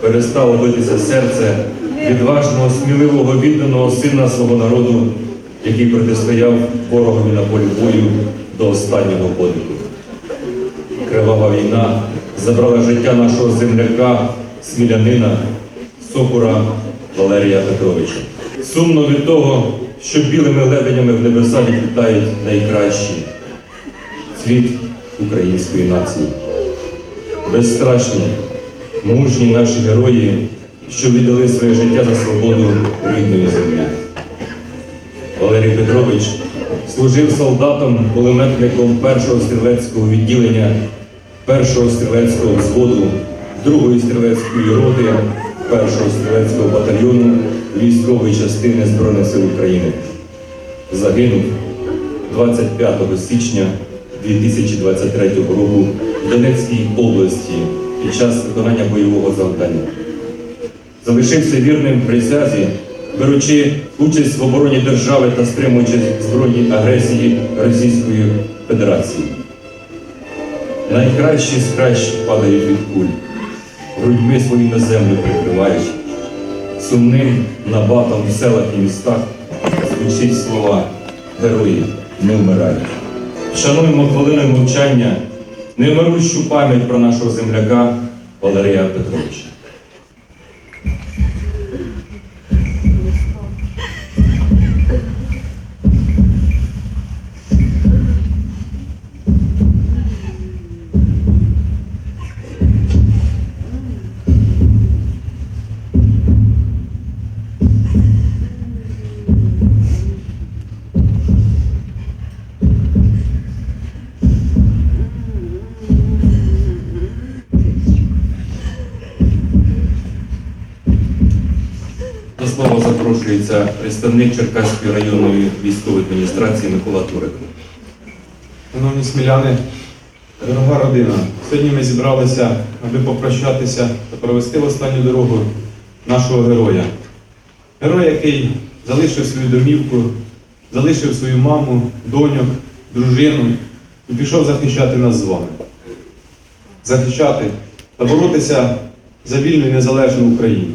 Перестало битися серце відважного, сміливого, відданого сина свого народу, який протистояв ворогові на полі бою до останнього подиху. Кривава війна забрала життя нашого земляка, смілянина, сокура Валерія Петровича. Сумно від того, що білими лебедями в небеса відлітають найкращі цвіт української нації. Безстрашні, мужні наші герої, що віддали своє життя за свободу рідної землі. Валерій Петрович служив солдатом, кулеметником першого стрілецького відділення, першого стрілецького взводу, другої стрілецької роти, першого стрілецького батальйону військової частини Збройних сил України. Загинув 25 січня 2023 року в Донецькій області під час виконання бойового завдання залишився вірним присязі, беручи участь в обороні держави та стримуючи збройні агресії Російської Федерації. Найкращі з кращих падають від куль, грудьми своїми землю прикривають. Сумним набатом в селах і містах звучить слова Герої не вмирають. Шануємо хвилиною мовчання невмирущу пам'ять про нашого земляка Валерія Петровича. Запрошується представник Черкаської районної військової адміністрації Микола Турик. Шановні сміляни, дорога родина, сьогодні ми зібралися, аби попрощатися та провести в останню дорогу нашого героя. Герой, який залишив свою домівку, залишив свою маму, доньок, дружину і пішов захищати нас з вами. Захищати та боротися за вільну і незалежну Україну.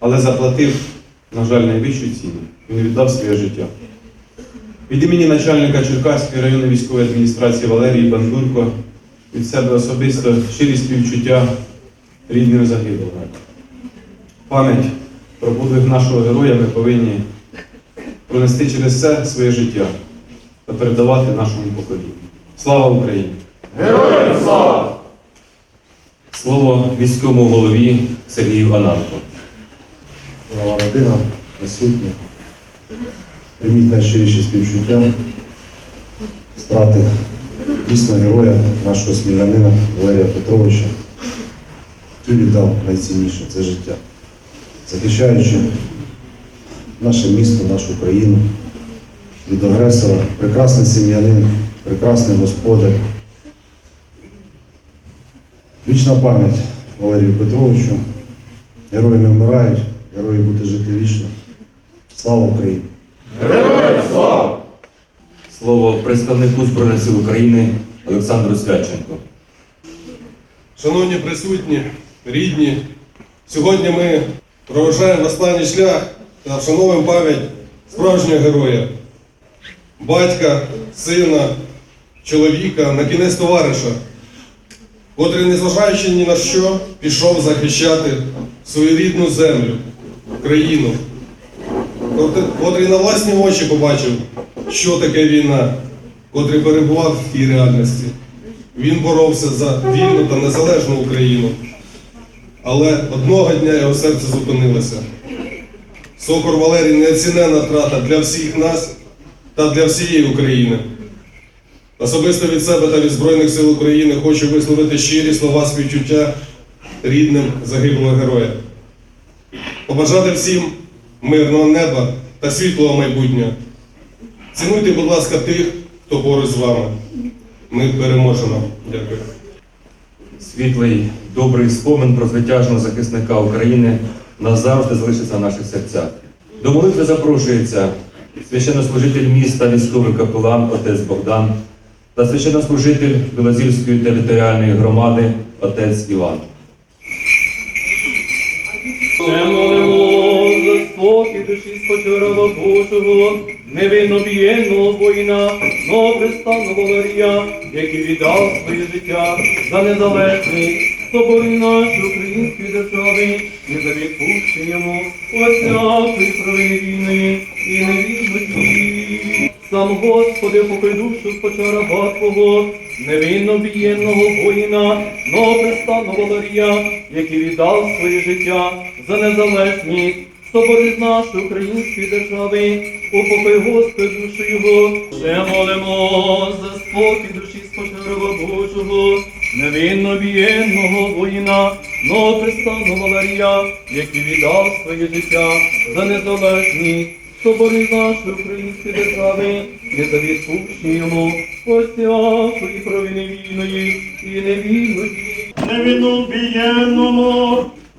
Але заплатив, на жаль, найвищу ціну. Він віддав своє життя. Від імені начальника Черкаської районної військової адміністрації Валерії Бандурко від себе особисто щирі співчуття рідним загиблого. Пам'ять про подвиг нашого героя ми повинні пронести через все своє життя та передавати нашому поколінню. Слава Україні! Героям слава! Слово військовому голові Сергію Ананко. Права родина присутня. Прийміть найщиріші співчуття, страти дійсно героя, нашого смілянина Валерія Петровича, який віддав найцінніше це життя, захищаючи наше місто, нашу країну від агресора, прекрасний сім'янин, прекрасний господар. Вічна пам'ять Валерію Петровичу. Герої не вмирають, герої будуть жити вічно. Слава Україні! Слово представнику Збройних сил України Олександру Свяченко. Шановні присутні, рідні, сьогодні ми проважаємо останній шлях та вшановуємо пам'ять справжнього героя, батька, сина, чоловіка, на кінець товариша, котрий, незважаючи ні на що, пішов захищати свою рідну землю, країну, котрий- котрий на власні очі побачив, що таке війна, котрий перебував в тій реальності. Він боровся за вільну та незалежну Україну. Але одного дня його серце зупинилося. Сокор Валерій неоцінена втрата для всіх нас та для всієї України. Особисто від себе та від Збройних сил України хочу висловити щирі слова співчуття рідним загиблого героя. Побажати всім мирного неба та світлого майбутнього. Цінуйте, будь ласка, тих, хто поруч з вами. Ми переможемо. Дякую. Світлий, добрий спомин про звитяжного захисника України назавжди залишиться в наших серцях. До молитви запрошується священнослужитель міста, військовий капелан, отець Богдан та священнослужитель Білозірської територіальної громади отець Іван. Ще молимо за спокій душі спочорова Божого, невинно б'єнного воїна, но пристанного Валерія, який віддав своє життя за незалежний соборі нашої української держави, і за відпущення йому осякої провини війни і невідності. Сам Господи, покой душу споча раба Твого, невинно б'єнного воїна, но пристанного Валерія, який віддав своє життя за незалежність, соборить нашої української держави, упокой Господи душу його, ще молимо за спокій душі спочерова Божого, невинно б'єнного воїна, но пристанного Валерія, який віддав своє життя за незалежність, соборі нашої української держави, не за відпущення йому осякої провини вільної і невільної. невинно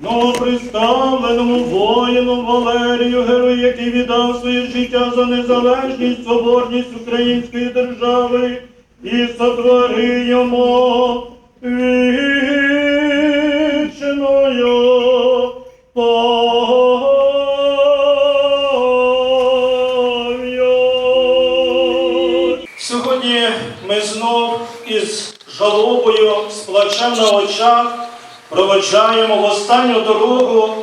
новоприставленому воїну Валерію, герою, який віддав своє життя за незалежність, соборність української держави і сотвори йому вічною. Сьогодні ми знов із жалобою, з плачем на очах проведжаємо в останню дорогу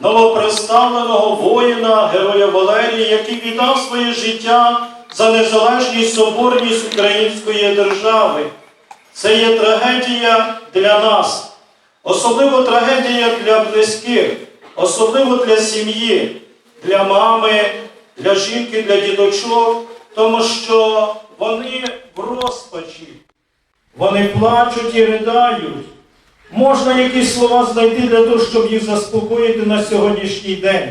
новоприставленого воїна, героя Валерія, який віддав своє життя за незалежність соборність української держави. Це є трагедія для нас, особливо трагедія для близьких, особливо для сім'ї, для мами, для жінки, для діточок, тому що вони в розпачі, вони плачуть і ридають. Можна якісь слова знайти для того, щоб їх заспокоїти на сьогоднішній день.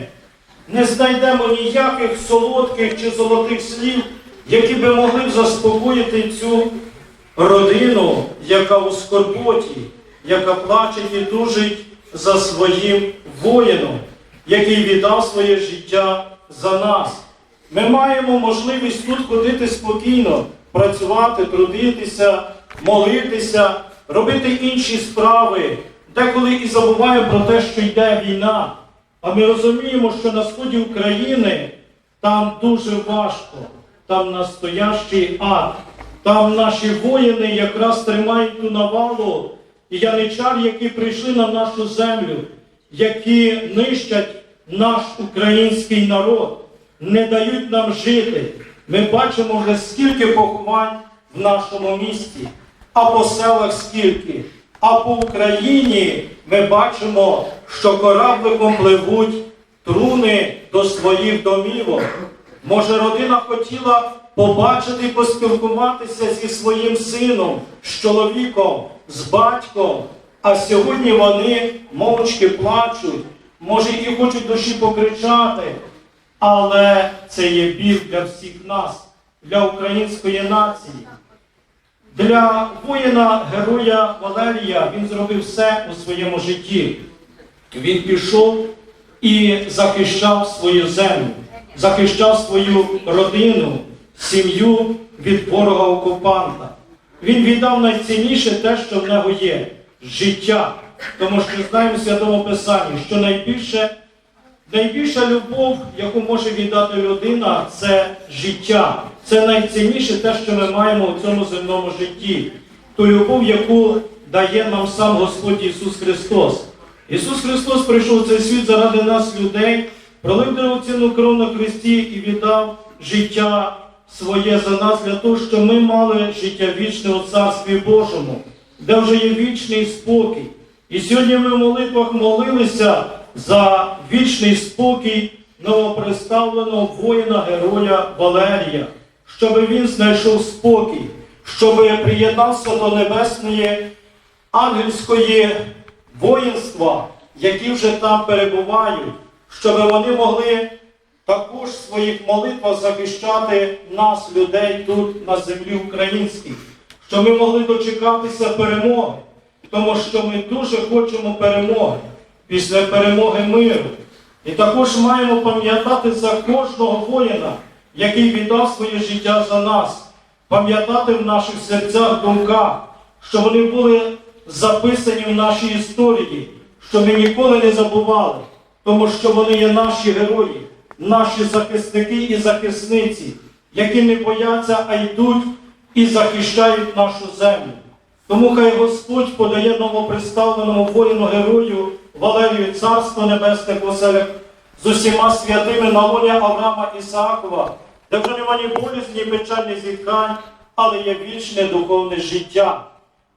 Не знайдемо ніяких солодких чи золотих слів, які би могли заспокоїти цю родину, яка у скорботі, яка плаче і тужить за своїм воїном, який віддав своє життя за нас. Ми маємо можливість тут ходити спокійно, працювати, трудитися, молитися, робити інші справи, деколи і забуваємо про те, що йде війна. А ми розуміємо, що на сході України там дуже важко, там настоящий ад. Там наші воїни якраз тримають ту навалу яничар, які прийшли на нашу землю, які нищать наш український народ, не дають нам жити. Ми бачимо вже скільки поховань в нашому місті, а по селах скільки. А по Україні ми бачимо, що корабликом пливуть труни до своїх домівок. Може, родина хотіла побачити і поспілкуватися зі своїм сином, з чоловіком, з батьком, а сьогодні вони мовчки плачуть, може і хочуть душі покричати, але це є біль для всіх нас, для української нації. Для воїна героя Валерія він зробив все у своєму житті. Він пішов і захищав свою землю, захищав свою родину, сім'ю від ворога окупанта. Він віддав найцінніше те, що в нього є життя. Тому що знаємо в Святому Писанні, що найбільше, найбільша любов, яку може віддати людина, це життя. Це найцінніше те, що ми маємо у цьому земному житті. Ту любов, яку дає нам сам Господь Ісус Христос. Ісус Христос прийшов в цей світ заради нас, людей, пролив дорогоцінну кров на Христі і віддав життя своє за нас для того, щоб ми мали життя вічне у Царстві Божому, де вже є вічний спокій. І сьогодні ми в молитвах молилися за вічний спокій новоприставленого воїна героя Валерія, щоб він знайшов спокій, щоб приєднався до небесної ангельської воїнства, які вже там перебувають, щоб вони могли також в своїх молитвах захищати нас, людей тут на землі українській, щоб ми могли дочекатися перемоги, тому що ми дуже хочемо перемоги після перемоги миру. І також маємо пам'ятати за кожного воїна, який віддав своє життя за нас. пам'ятати в наших серцях думках, що вони були записані в нашій історії, що ми ніколи не забували, тому що вони є наші герої, наші захисники і захисниці, які не бояться, а йдуть і захищають нашу землю. Тому хай Господь подає новоприставленому воїну герою Валерію Царство Небесне поселях з усіма святими на лоні Авраама Ісаакова, де вже нема ні болізні, ні печальні зіткань, але є вічне духовне життя.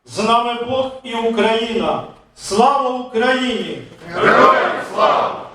З нами Бог і Україна. Слава Україні! Героям слава!